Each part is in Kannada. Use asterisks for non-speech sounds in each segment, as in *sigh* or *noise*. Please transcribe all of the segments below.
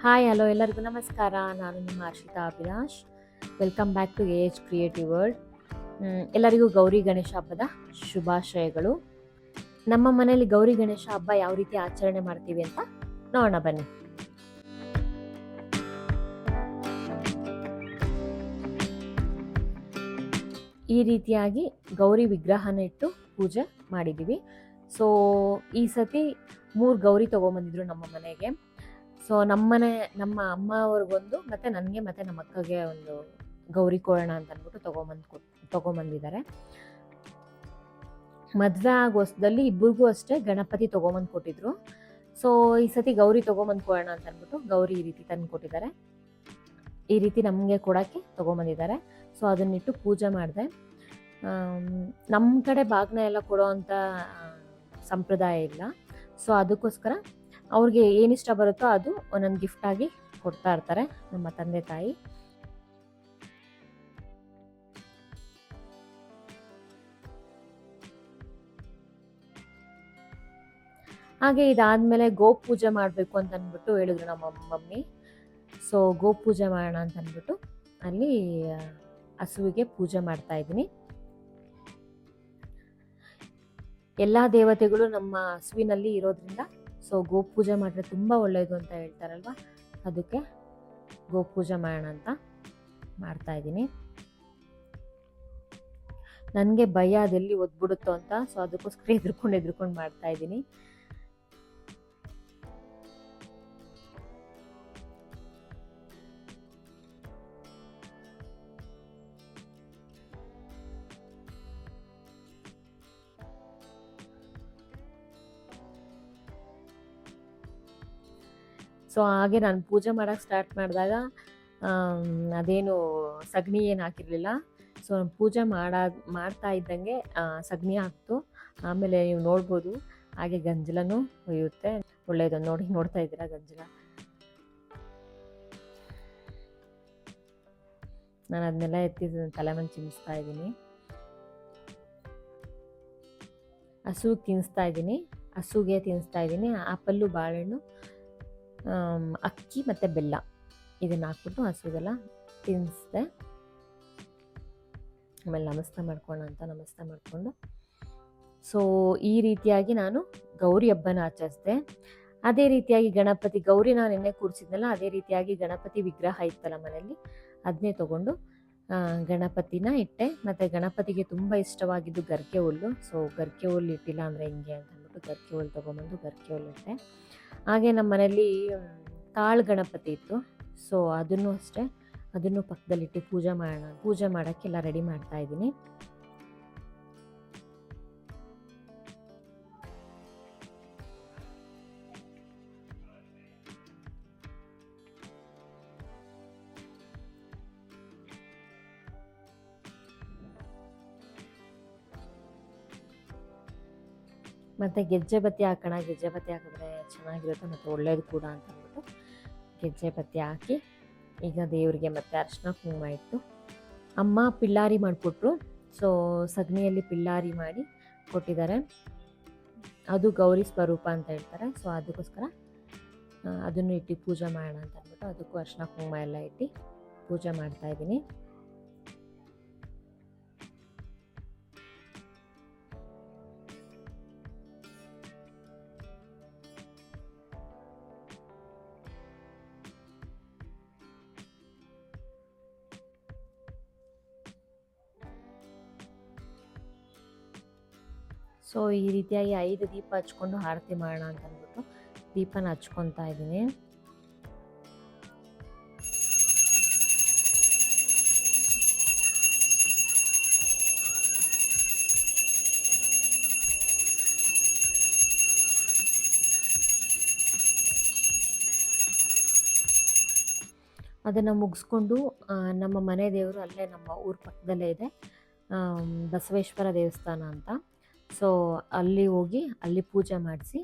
ಹಾಯ್ ಹಲೋ ಎಲ್ಲರಿಗೂ ನಮಸ್ಕಾರ. ನಾನು ನಿಮ್ಮ Harshitha Abhilash. Welcome back to A H creative world ಎಲ್ಲರಿಗೂ ಗೌರಿ ಗಣೇಶ ಹಬ್ಬದ ಶುಭಾಶಯಗಳು. ನಮ್ಮ ಮನೆಯಲ್ಲಿ ಗೌರಿ ಗಣೇಶ ಹಬ್ಬ ಯಾವ ರೀತಿ ಆಚರಣೆ ಮಾಡ್ತೀವಿ ಅಂತ ನೋಡೋಣ ಬನ್ನಿ. ಈ ರೀತಿಯಾಗಿ ಗೌರಿ ವಿಗ್ರಹನ ಇಟ್ಟು ಪೂಜೆ ಮಾಡಿದ್ದೀವಿ. ಸೊ ಈ ಸತಿ ಮೂರು ಗೌರಿ ತೊಗೊಂಬಂದಿದ್ರು ನಮ್ಮ ಮನೆಗೆ. ಸೊ, ನಮ್ಮನೆ, ನಮ್ಮ ಅಮ್ಮ ಅವ್ರಿಗೊಂದು ಮತ್ತು ನನಗೆ ಮತ್ತು ನಮ್ಮ ಅಕ್ಕಗೆ ಒಂದು ಗೌರಿ ಕೋರಣ ಅಂತ ಅಂದ್ಬಿಟ್ಟು ತೊಗೊಂಬಂದು ಕೊಟ್, ತೊಗೊಂಬಂದಿದ್ದಾರೆ. ಮದುವೆ ಆಗೋ ಹೊಸದಲ್ಲಿ ಇಬ್ಬರಿಗೂ ಅಷ್ಟೇ ಗಣಪತಿ ತೊಗೊಂಬಂದು ಕೊಟ್ಟಿದ್ರು. ಸೊ, ಈ ಸತಿ ಗೌರಿ ತೊಗೊಂಬಂದು ಕೊಡೋಣ ಅಂತ ಅಂದ್ಬಿಟ್ಟು ಗೌರಿ ಈ ರೀತಿ ತಂದು ಕೊಟ್ಟಿದ್ದಾರೆ. ಈ ರೀತಿ ನಮಗೆ ಕೊಡೋಕ್ಕೆ ತೊಗೊಂಬಂದಿದ್ದಾರೆ. ಸೊ, ಅದನ್ನಿಟ್ಟು ಪೂಜೆ ಮಾಡಿದೆ. ನಮ್ಮ ಕಡೆ ಬಾಗ್ನ ಎಲ್ಲ ಕೊಡೋ ಅಂಥ ಸಂಪ್ರದಾಯ ಇಲ್ಲ. ಸೊ, ಅದಕ್ಕೋಸ್ಕರ ಅವ್ರಿಗೆ ಏನಿಷ್ಟ ಬರುತ್ತೋ ಅದು ಒಂದೊಂದು ಗಿಫ್ಟಾಗಿ ಕೊಡ್ತಾ ಇರ್ತಾರೆ ನಮ್ಮ ತಂದೆ ತಾಯಿ. ಹಾಗೆ ಇದಾದ್ಮೇಲೆ ಗೋ ಪೂಜೆ ಮಾಡಬೇಕು ಅಂತ ಅಂದ್ಬಿಟ್ಟು ಹೇಳಿದ್ರು ನಮ್ಮ ಮಮ್ಮಿ. ಸೊ ಗೋ ಪೂಜೆ ಮಾಡೋಣ ಅಂತ ಅಂದ್ಬಿಟ್ಟು ಅಲ್ಲಿ ಹಸುವಿಗೆ ಪೂಜೆ ಮಾಡ್ತಾ ಇದ್ದೀನಿ. ಎಲ್ಲ ದೇವತೆಗಳು ನಮ್ಮ ಹಸುವಿನಲ್ಲಿ ಇರೋದ್ರಿಂದ ಸೊ ಗೋ ಪೂಜೆ ಮಾಡಿದ್ರೆ ತುಂಬ ಒಳ್ಳೆಯದು ಅಂತ ಹೇಳ್ತಾರಲ್ವ? ಅದಕ್ಕೆ ಗೋಪೂಜೆ ಮಾಡೋಣ ಅಂತ ಮಾಡ್ತಾ ಇದ್ದೀನಿ. ನನಗೆ ಭಯ ಅದೆಲ್ಲಿ ಒದ್ಬಿಡುತ್ತೋ ಅಂತ ಸೊ ಅದಕ್ಕೋಸ್ಕರ *laughs* ಎದ್ರುಕೊಂಡು ಎದ್ರುಕೊಂಡು ಮಾಡ್ತಾ ಇದ್ದೀನಿ. ಸೊ ಹಾಗೆ ನಾನು ಪೂಜೆ ಮಾಡೋಕ್ಕೆ ಸ್ಟಾರ್ಟ್ ಮಾಡಿದಾಗ ಅದೇನು ಸಗಣಿ ಏನು ಹಾಕಿರಲಿಲ್ಲ. ಸೊ ಪೂಜೆ ಮಾಡಾ, ಮಾಡ್ತಾ ಇದ್ದಂಗೆ ಸಗಣಿ ಹಾಕ್ತು. ಆಮೇಲೆ ನೀವು ನೋಡ್ಬೋದು. ಹಾಗೆ ಗಂಜಲನೂ ಒಯ್ಯುತ್ತೆ ಒಳ್ಳೆಯದು ನೋಡಿ, ನೋಡ್ತಾ ಇದ್ದೀರಾ ಗಂಜಲ? ನಾನು ಅದನ್ನೆಲ್ಲ ಎತ್ತಿ ತಲೆ ಮೇಲೆ ಇದ್ದೀನಿ. ಹಸುಗೆ ತಿನ್ನಿಸ್ತಾ ಇದ್ದೀನಿ. ಹಸುಗೆ ತಿನ್ನಿಸ್ತಾ ಇದ್ದೀನಿ. ಆಪಲ್ಲು ಬಾಳೆಹಣ್ಣು. ಅಕ್ಕಿ ಮತ್ತು ಬೆಲ್ಲ. ಇದನ್ನು ಹಾಕ್ಬಿಟ್ಟು ಹಸುಗೆಲ್ಲ ತಿನ್ನಿಸ್ದೆ ಆಮೇಲೆ ನಮಸ್ತೆ ಮಾಡ್ಕೊಳ್ಳೋಣ ಅಂತ ನಮಸ್ತೆ ಮಾಡಿಕೊಂಡು. ಸೊ ಈ ರೀತಿಯಾಗಿ ನಾನು ಗೌರಿ ಹಬ್ಬನ ಆಚರಿಸಿದೆ. ಅದೇ ರೀತಿಯಾಗಿ ಗಣಪತಿ, ಗೌರಿ ನಾನು ನಿನ್ನೆ ಕೂರಿಸಿದ್ನಲ್ಲ, ಅದೇ ರೀತಿಯಾಗಿ ಗಣಪತಿ ವಿಗ್ರಹ ಇತ್ತಲ್ಲ ಮನೆಯಲ್ಲಿ ಅದನ್ನೇ ತೊಗೊಂಡು ಗಣಪತಿನ ಇಟ್ಟೆ. ಮತ್ತು ಗಣಪತಿಗೆ ತುಂಬ ಇಷ್ಟವಾಗಿದ್ದು ಗರ್ಕೆ ಹುಲ್ಲು. ಸೊ ಗರ್ಕೆ ಹುಲ್ಲು ಇಟ್ಟಿಲ್ಲ ಅಂದರೆ ಹಿಂಗೆ ಅಂತ ಅಂದ್ಬಿಟ್ಟು ಗರ್ಕೆ ಹುಲ್ಲು ತೊಗೊಂಬಂದು ಗರ್ಕೆ ಹುಲ್ಲು ಇಟ್ಟೆ. ಹಾಗೆ ನಮ್ಮ ಮನೇಲಿ ತಾಳ್ ಗಣಪತಿ ಇತ್ತು. ಸೊ ಅದನ್ನು ಅಷ್ಟೇ, ಅದನ್ನು ಪಕ್ಕದಲ್ಲಿಟ್ಟು ಪೂಜೆ ಮಾಡೋಣ ಪೂಜೆ ಮಾಡೋಕ್ಕೆಲ್ಲ ರೆಡಿ ಮಾಡ್ತಾ ಇದ್ದೀನಿ. ಮತ್ತು ಗೆಜ್ಜೆ ಬತ್ತಿ ಹಾಕೋಣ. ಗೆಜ್ಜೆ ಬತ್ತಿ ಹಾಕಿದ್ರೆ ಚೆನ್ನಾಗಿರುತ್ತೆ ಮತ್ತು ಒಳ್ಳೇದು ಕೂಡ ಅಂತ ಅಂದ್ಬಿಟ್ಟು ಗೆಜ್ಜೆ ಬತ್ತಿ ಹಾಕಿ ಈಗ ದೇವರಿಗೆ ಮತ್ತೆ ಅರ್ಶಿನ ಕುಂಕುಮ ಇಟ್ಟು ಅಮ್ಮ ಪಿಳ್ಳಾರಿ ಮಾಡಿಕೊಟ್ರು. ಸೊ ಸಗಣಿಯಲ್ಲಿ ಪಿಳ್ಳಾರಿ ಮಾಡಿ ಕೊಟ್ಟಿದ್ದಾರೆ. ಅದು ಗೌರಿ ಸ್ವರೂಪ ಅಂತ ಹೇಳ್ತಾರೆ. ಸೊ ಅದಕ್ಕೋಸ್ಕರ ಅದನ್ನು ಇಟ್ಟು ಪೂಜೆ ಮಾಡೋಣ ಅಂತ ಅಂದ್ಬಿಟ್ಟು ಅದಕ್ಕೂ ಅರ್ಶಿನ ಕುಂಕುಮ ಎಲ್ಲ ಇಟ್ಟು ಪೂಜೆ ಮಾಡ್ತಾ ಸೊ, ಈ ರೀತಿಯಾಗಿ ಐದು ದೀಪ ಹಚ್ಕೊಂಡು ಆರತಿ ಮಾಡೋಣ ಅಂತ ಅಂದ್ಬಿಟ್ಟು ದೀಪನ ಹಚ್ಕೊತಾ ಇದ್ದೀನಿ. ಅದನ್ನು ಮುಗಿಸ್ಕೊಂಡು ನಮ್ಮ ಮನೆ ದೇವರು ಅಲ್ಲೇ ನಮ್ಮ ಊರ ಪಕ್ಕದಲ್ಲೇ ಇದೆ. ಬಸವೇಶ್ವರ ದೇವಸ್ಥಾನ ಅಂತ. ಸೊ ಅಲ್ಲಿ ಹೋಗಿ ಅಲ್ಲಿ ಪೂಜೆ ಮಾಡಿಸಿ.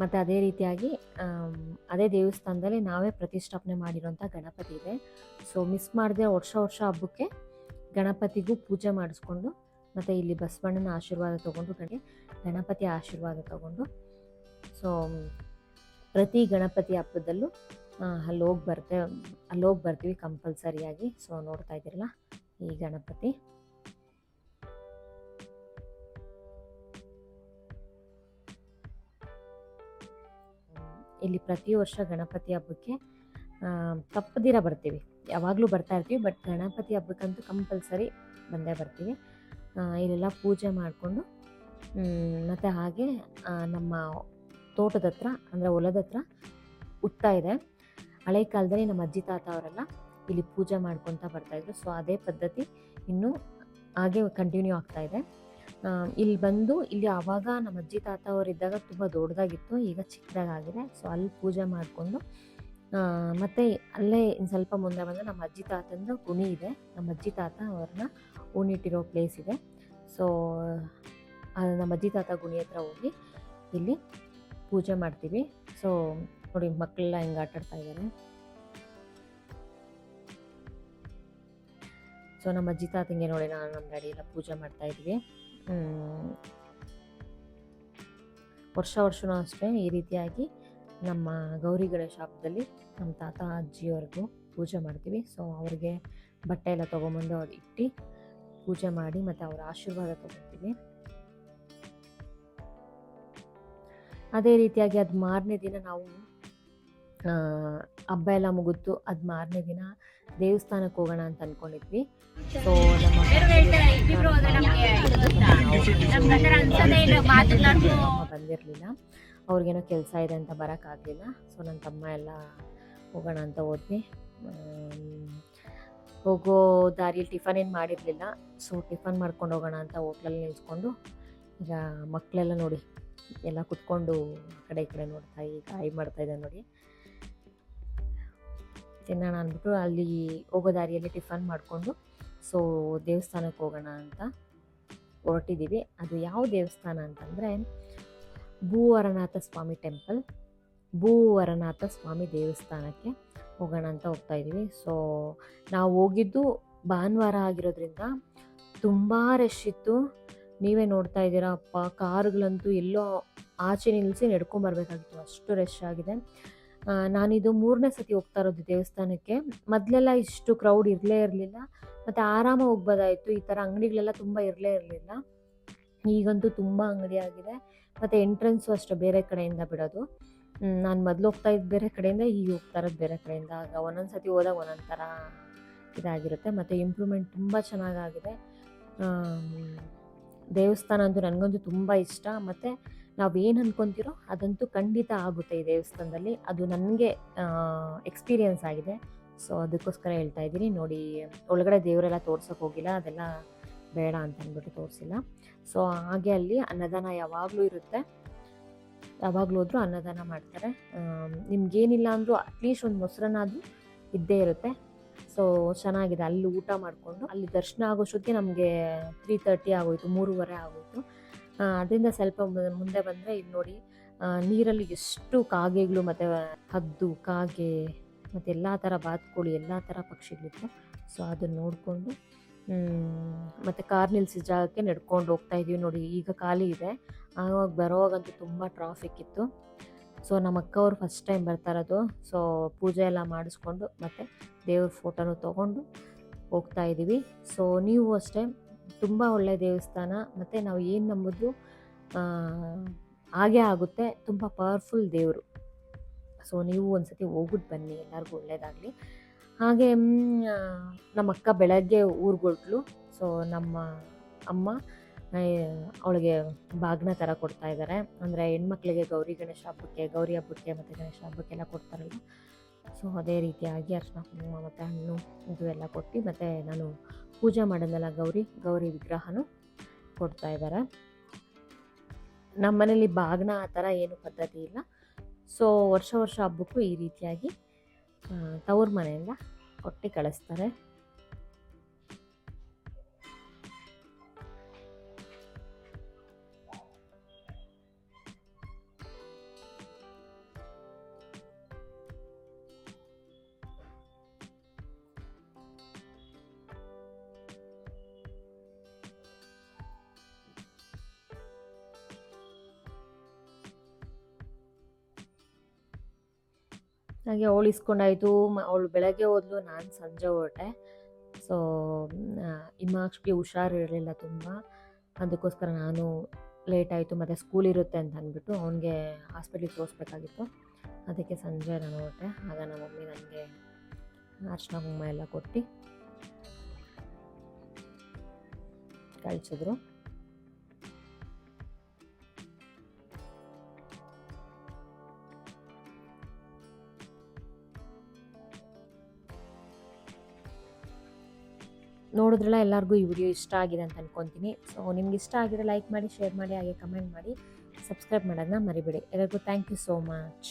ಮತ್ತು ಅದೇ ರೀತಿಯಾಗಿ ಅದೇ ದೇವಸ್ಥಾನದಲ್ಲಿ ನಾವೇ ಪ್ರತಿಷ್ಠಾಪನೆ ಮಾಡಿರೋಂಥ ಗಣಪತಿ ಇದೆ. ಸೊ ಮಿಸ್ ಮಾಡದೆ ವರ್ಷ ವರ್ಷ ಹಬ್ಬಕ್ಕೆ ಗಣಪತಿಗೂ ಪೂಜೆ ಮಾಡಿಸ್ಕೊಂಡು, ಮತ್ತು ಇಲ್ಲಿ ಬಸವಣ್ಣನ ಆಶೀರ್ವಾದ ತೊಗೊಂಡು ಕಡೆ ಗಣಪತಿ ಆಶೀರ್ವಾದ ತಗೊಂಡು ಸೊ ಪ್ರತಿ ಗಣಪತಿ ಹಬ್ಬದಲ್ಲೂ ಅಲ್ಲಿ ಹೋಗಿ ಬರ್ತೆ, ಅಲ್ಲಿ ಹೋಗಿ ಬರ್ತೀವಿ ಕಂಪಲ್ಸರಿಯಾಗಿ. ಸೊ ನೋಡ್ತಾ ಇದ್ದೀರಲ್ಲ ಈ ಗಣಪತಿ. ಇಲ್ಲಿ ಪ್ರತಿ ವರ್ಷ ಗಣಪತಿ ಹಬ್ಬಕ್ಕೆ ತಪ್ಪದಿರ ಬರ್ತೀವಿ. ಯಾವಾಗಲೂ ಬರ್ತಾ ಇರ್ತೀವಿ ಬಟ್ ಗಣಪತಿ ಹಬ್ಬಕ್ಕಂತೂ ಕಂಪಲ್ಸರಿ ಬಂದೇ ಬರ್ತೀವಿ. ಇಲ್ಲೆಲ್ಲ ಪೂಜೆ ಮಾಡಿಕೊಂಡು ಮತ್ತು ಹಾಗೆ ನಮ್ಮ ತೋಟದ ಹತ್ರ, ಅಂದರೆ ಹೊಲದ ಹತ್ರ ಹುಟ್ತಾ ಇದೆ. ಹಳೆ ಕಾಲದಲ್ಲಿ ನಮ್ಮ ಅಜ್ಜಿ ತಾತ ಅವರೆಲ್ಲ ಇಲ್ಲಿ ಪೂಜೆ ಮಾಡ್ಕೊತಾ ಬರ್ತಾಯಿದ್ರು ಸೊ ಅದೇ ಪದ್ಧತಿ ಇನ್ನೂ ಹಾಗೆ ಕಂಟಿನ್ಯೂ ಆಗ್ತಾ ಇದೆ. ಇಲ್ಲಿ ಬಂದು ಇಲ್ಲಿ ಆವಾಗ ನಮ್ಮ ಅಜ್ಜಿ ತಾತ ಅವರಿದ್ದಾಗ ತುಂಬ ದೊಡ್ಡದಾಗಿತ್ತು, ಈಗ ಚಿಕ್ಕದಾಗಿದೆ. ಸೊ ಅಲ್ಲಿ ಪೂಜೆ ಮಾಡಿಕೊಂಡು ಮತ್ತು ಅಲ್ಲೇ ಇನ್ನು ಸ್ವಲ್ಪ ಮುಂದೆ ಬಂದು ನಮ್ಮ ಅಜ್ಜಿ ತಾತಂದು ಗುಣಿ ಇದೆ. ನಮ್ಮ ಅಜ್ಜಿ ತಾತ ಅವ್ರನ್ನ ಉಣಿಟ್ಟಿರೋ ಪ್ಲೇಸ್ ಇದೆ. ಸೊ ನಮ್ಮ ಅಜ್ಜಿ ತಾತ ಗುಣಿ ಹತ್ರ ಹೋಗಿ ಇಲ್ಲಿ ಪೂಜೆ ಮಾಡ್ತೀವಿ. ಸೊ ನೋಡಿ ಮಕ್ಕಳೆಲ್ಲ ಹಿಂಗೆ ಆಟ ಆಡ್ತಾ ಇದ್ದಾರೆ. ಸೊ ನಮ್ಮ ಅಜ್ಜಿ ತಾತಂಗೆ ನೋಡಿ, ನಾನು ನಮ್ಮ ಡ್ಯಾಡಿ ಪೂಜೆ ಮಾಡ್ತಾ. ವರ್ಷ ವರ್ಷವೂ ಅಷ್ಟೇ ಈ ರೀತಿಯಾಗಿ ನಮ್ಮ ಗೌರಿ ಗಣೇಶ ಹಬ್ಬದಲ್ಲಿ ನಮ್ಮ ತಾತ, ಅಜ್ಜಿಯವ್ರಿಗೂ ಪೂಜೆ ಮಾಡ್ತೀವಿ. ಸೊ ಅವ್ರಿಗೆ ಬಟ್ಟೆ ಎಲ್ಲ ತೊಗೊಂಬಂದು ಅವ್ರು ಇಟ್ಟು ಪೂಜೆ ಮಾಡಿ ಮತ್ತು ಅವರ ಆಶೀರ್ವಾದ ತೊಗೊತೀವಿ. ಅದೇ ರೀತಿಯಾಗಿ ಅದು ಮಾರನೇ ದಿನ ನಾವು ಹಬ್ಬ ಎಲ್ಲ ಮುಗಿತು ಅದು ಮಾರನೇ ದಿನ ದೇವಸ್ಥಾನಕ್ಕೆ ಹೋಗೋಣ ಅಂತ ಅನ್ಕೊಂಡಿದ್ವಿ. ಸೊ ನಮ್ಮ ಬಂದಿರಲಿಲ್ಲ. ಅವ್ರಿಗೇನೋ ಕೆಲಸ ಇದೆ ಅಂತ ಬರೋಕ್ಕಾಗಲಿಲ್ಲ ಸೊ ನನ್ನ ತಮ್ಮ ಎಲ್ಲ ಹೋಗೋಣ ಅಂತ ಹೋದ್ವಿ. ಹೋಗೋ ದಾರಿಯಲ್ಲಿ ಟಿಫನ್ ಏನು ಮಾಡಿರಲಿಲ್ಲ. ಸೊ ಟಿಫನ್ ಮಾಡ್ಕೊಂಡು ಹೋಗೋಣ ಅಂತ ಹೋಟ್ಲಲ್ಲಿ ನಿಲ್ಸ್ಕೊಂಡು ಈಗ ಮಕ್ಕಳೆಲ್ಲ ನೋಡಿ ಎಲ್ಲ ಕುತ್ಕೊಂಡು ಕಡೆ ಈ ಕಡೆ ನೋಡ್ತಾ ಈ ಕಾಯಿ ಮಾಡ್ತಾ ಇದೆ ನೋಡಿ. ತಿನ್ನೋಣ ಅಂದ್ಬಿಟ್ಟು ಅಲ್ಲಿ ಹೋಗೋ ದಾರಿಯಲ್ಲಿ ಟಿಫನ್ ಮಾಡಿಕೊಂಡು, ಸೊ ದೇವಸ್ಥಾನಕ್ಕೆ ಹೋಗೋಣ ಅಂತ ಹೊರಟಿದ್ದೀವಿ. ಅದು ಯಾವ ದೇವಸ್ಥಾನ ಅಂತಂದರೆ, ಭೂವರನಾಥ ಸ್ವಾಮಿ ಟೆಂಪಲ್. ಭೂವರನಾಥ ಸ್ವಾಮಿ ದೇವಸ್ಥಾನಕ್ಕೆ ಹೋಗೋಣ ಅಂತ ಹೋಗ್ತಾ ಇದ್ದೀವಿ. ಸೊ ನಾವು ಹೋಗಿದ್ದು ಭಾನುವಾರ ಆಗಿರೋದ್ರಿಂದ ತುಂಬ ರಶ್ ಇತ್ತು. ನೀವೇ ನೋಡ್ತಾ ಇದ್ದೀರಾ, ಅಪ್ಪ, ಕಾರುಗಳಂತೂ ಎಲ್ಲೋ ಆಚೆ ನಿಲ್ಲಿಸಿ ನಡ್ಕೊಂಬರ್ಬೇಕಾಗಿತ್ತು ಅಷ್ಟು ರಶ್ ಆಗಿದೆ. ನಾನಿದು ಮೂರನೇ ಸತಿ ಹೋಗ್ತಾ ಇರೋದು ದೇವಸ್ಥಾನಕ್ಕೆ. ಮೊದಲೆಲ್ಲ ಇಷ್ಟು ಕ್ರೌಡ್ ಇರಲೇ ಇರಲಿಲ್ಲ. ಮತ್ತು ಆರಾಮಾಗಿ ಹೋಗ್ಬೋದಾಯಿತು. ಈ ಥರ ಅಂಗಡಿಗಳೆಲ್ಲ ತುಂಬ ಇರಲೇ ಇರಲಿಲ್ಲ. ಈಗಂತೂ ತುಂಬ ಅಂಗಡಿ ಆಗಿದೆ. ಮತ್ತು ಎಂಟ್ರೆನ್ಸು ಅಷ್ಟೇ ಬೇರೆ ಕಡೆಯಿಂದ ಬಿಡೋದು. ನಾನು ಮೊದಲು ಹೋಗ್ತಾ ಇದ್ದು ಬೇರೆ ಕಡೆಯಿಂದ, ಈಗ ಹೋಗ್ತಾ ಇರೋದು ಬೇರೆ ಕಡೆಯಿಂದ. ಆಗ ಒಂದೊಂದು ಸತಿ ಹೋದಾಗ ಒಂದೊಂದು ಥರ ಇದಾಗಿರುತ್ತೆ. ಮತ್ತು ಇಂಪ್ರೂವ್ಮೆಂಟ್ ತುಂಬ ಚೆನ್ನಾಗಾಗಿದೆ. ದೇವಸ್ಥಾನ ಅಂತೂ ನನಗಂತೂ ತುಂಬ ಇಷ್ಟ. ಮತ್ತು ನಾವೇನು ಅಂದ್ಕೊತೀರೋ ಅದಂತೂ ಖಂಡಿತ ಆಗುತ್ತೆ ಈ ದೇವಸ್ಥಾನದಲ್ಲಿ. ಅದು ನನಗೆ ಎಕ್ಸ್ಪೀರಿಯನ್ಸ್ ಆಗಿದೆ. ಸೊ ಅದಕ್ಕೋಸ್ಕರ ಹೇಳ್ತಾ ಇದ್ದೀನಿ, ನೋಡಿ, ಒಳಗಡೆ ದೇವರೆಲ್ಲ ತೋರ್ಸೋಕೆ ಹೋಗಿಲ್ಲ, ಅದೆಲ್ಲ ಬೇಡ ಅಂತ ಅಂದ್ಬಿಟ್ಟು ತೋರಿಸಿಲ್ಲ. ಸೊ ಹಾಗೆ ಅಲ್ಲಿ ಅನ್ನದಾನ ಯಾವಾಗಲೂ ಇರುತ್ತೆ. ಯಾವಾಗಲೂ ಹೋದರೂ ಅನ್ನದಾನ ಮಾಡ್ತಾರೆ. ನಿಮ್ಗೇನಿಲ್ಲ ಅಂದರೂ ಅಟ್ಲೀಸ್ಟ್ ಒಂದು ಮೊಸರನ್ನಾದರೂ ಇದ್ದೇ ಇರುತ್ತೆ. ಸೊ ಚೆನ್ನಾಗಿದೆ. ಅಲ್ಲಿ ಊಟ ಮಾಡಿಕೊಂಡು, ಅಲ್ಲಿ ದರ್ಶನ ಆಗೋಷ್ಟೊತ್ತಿಗೆ ನಮಗೆ ತ್ರೀ ತರ್ಟಿ ಆಗೋಯ್ತು, ಮೂರುವರೆ ಆಗೋಯ್ತು. ಅದರಿಂದ ಸ್ವಲ್ಪ ಮುಂದೆ ಬಂದರೆ ಇಲ್ಲಿ ನೋಡಿ ನೀರಲ್ಲಿ ಎಷ್ಟು ಕಾಗೆಗಳು ಮತ್ತು ಹದ್ದು, ಕಾಗೆ, ಮತ್ತು ಎಲ್ಲ ಥರ ಬಾತುಕೋಳಿ, ಎಲ್ಲ ಥರ ಪಕ್ಷಿಗಳಿತ್ತು ಸೊ ಅದನ್ನು ನೋಡಿಕೊಂಡು ಮತ್ತು ಕಾರ್ ನಿಲ್ಸಿದ ಜಾಗಕ್ಕೆ ನಡ್ಕೊಂಡು ಹೋಗ್ತಾ ಇದ್ದೀವಿ ನೋಡಿ, ಈಗ ಖಾಲಿ ಇದೆ. ಆವಾಗ ಬರೋವಾಗಂತೂ ತುಂಬ ಟ್ರಾಫಿಕ್ ಇತ್ತು. ಸೊ ನಮ್ಮ ಅಕ್ಕ ಅವ್ರು ಫಸ್ಟ್ ಟೈಮ್ ಬರ್ತಾ ಇರೋದು. ಸೊ ಪೂಜೆ ಎಲ್ಲ ಮಾಡಿಸ್ಕೊಂಡು ಮತ್ತು ದೇವ್ರ ಫೋಟೋನು ತೊಗೊಂಡು ಹೋಗ್ತಾ ಇದ್ದೀವಿ ಸೊ ನೀವು ಅಷ್ಟೇ ತುಂಬ ಒಳ್ಳೆಯ ದೇವಸ್ಥಾನ, ಮತ್ತು ನಾವು ಏನು ನಂಬೋದು ಹಾಗೆ ಆಗುತ್ತೆ. ತುಂಬ ಪವರ್ಫುಲ್ ದೇವರು. ಸೊ ನೀವು ಒಂದು ಸತಿ ಹೋಗ್ಬಿಟ್ಟು ಬನ್ನಿ, ಎಲ್ಲರಿಗೂ ಒಳ್ಳೆಯದಾಗಲಿ ಹಾಗೆ ನಮ್ಮ ಅಕ್ಕ ಬೆಳಗ್ಗೆ ಊರ್ಗೊಟ್ಲು. ಸೊ ನಮ್ಮ ಅಮ್ಮ ಅವಳಿಗೆ ಬಾಗ್ನ ಥರ ಕೊಡ್ತಾ ಇದ್ದಾರೆ ಅಂದರೆ ಹೆಣ್ಮಕ್ಳಿಗೆ ಗೌರಿ, ಗಣೇಶ ಹಬ್ಬಕ್ಕೆ, ಗೌರಿ ಹಬ್ಬಕ್ಕೆ ಮತ್ತು ಗಣೇಶ ಹಬ್ಬಕ್ಕೆಲ್ಲ ಕೊಡ್ತಾರಲ್ಲ. ಸೊ ಅದೇ ರೀತಿಯಾಗಿ ಅರ್ಶಿನ ಕುಂಕುಮ ಮತ್ತು ಹಣ್ಣು, ಇದು ಎಲ್ಲ ಕೊಟ್ಟು ಮತ್ತು ನಾನು ಪೂಜೆ ಮಾಡೋದಲ್ಲ ಗೌರಿ? ಗೌರಿ ವಿಗ್ರಹನೂ ಕೊಡ್ತಾ ಇದ್ದಾರೆ ನಮ್ಮ ಮನೇಲಿ ಬಾಗ್ನ ಆ ಥರ ಏನು ಪದ್ಧತಿ ಇಲ್ಲ. ಸೊ ವರ್ಷ ವರ್ಷ ಹಬ್ಬಕ್ಕೂ ಈ ರೀತಿಯಾಗಿ ತವ್ರ ಮನೆಯಿಂದ ಕೊಟ್ಟು ಕಳಿಸ್ತಾರೆ. ಹಾಗೆ ಅವಳು ಇಸ್ಕೊಂಡಾಯಿತು ಅವಳು ಬೆಳಗ್ಗೆ ಹೋದ್ಲು, ನಾನು ಸಂಜೆ ಹೊರಟೆ. ಸೊ ಹಿಮಾಕ್ಷಿಗೆ ಹುಷಾರಿರಲಿಲ್ಲ ತುಂಬ. ಅದಕ್ಕೋಸ್ಕರ ನಾನು ಲೇಟ್ ಆಯಿತು, ಮತ್ತು ಸ್ಕೂಲ್ ಇರುತ್ತೆ ಅಂತ ಅಂದ್ಬಿಟ್ಟು ಅವನಿಗೆ ಹಾಸ್ಪಿಟ್ಲಿಗೆ ತೋರಿಸ್ಬೇಕಾಗಿತ್ತು. ಅದಕ್ಕೆ ಸಂಜೆ ನಾನು ಹೊರಟೆ. ಆಗ ನಮ್ಮ ಮಮ್ಮಿ ನನಗೆ ಅರ್ಶಿನ ಕುಂಕುಮ ಎಲ್ಲ ಕೊಟ್ಟು ಕಳಿಸಿದ್ರು. ನೋಡಿದ್ರಲ್ಲ ಎಲ್ಲರಿಗೂ ಈ ವಿಡಿಯೋ ಇಷ್ಟ ಆಗಿದೆ ಅಂತ ಅಂದ್ಕೊತೀನಿ ಸೊ ನಿಮ್ಗೆ ಇಷ್ಟ ಆಗಿದ್ರೆ ಲೈಕ್ ಮಾಡಿ ಶೇರ್ ಮಾಡಿ, ಹಾಗೆ ಕಮೆಂಟ್ ಮಾಡಿ ಸಬ್ಸ್ಕ್ರೈಬ್ ಮಾಡೋದನ್ನ ಮರಿಬೇಡಿ. ಎಲ್ಲರಿಗೂ ಥ್ಯಾಂಕ್ ಯು ಸೋ ಮಚ್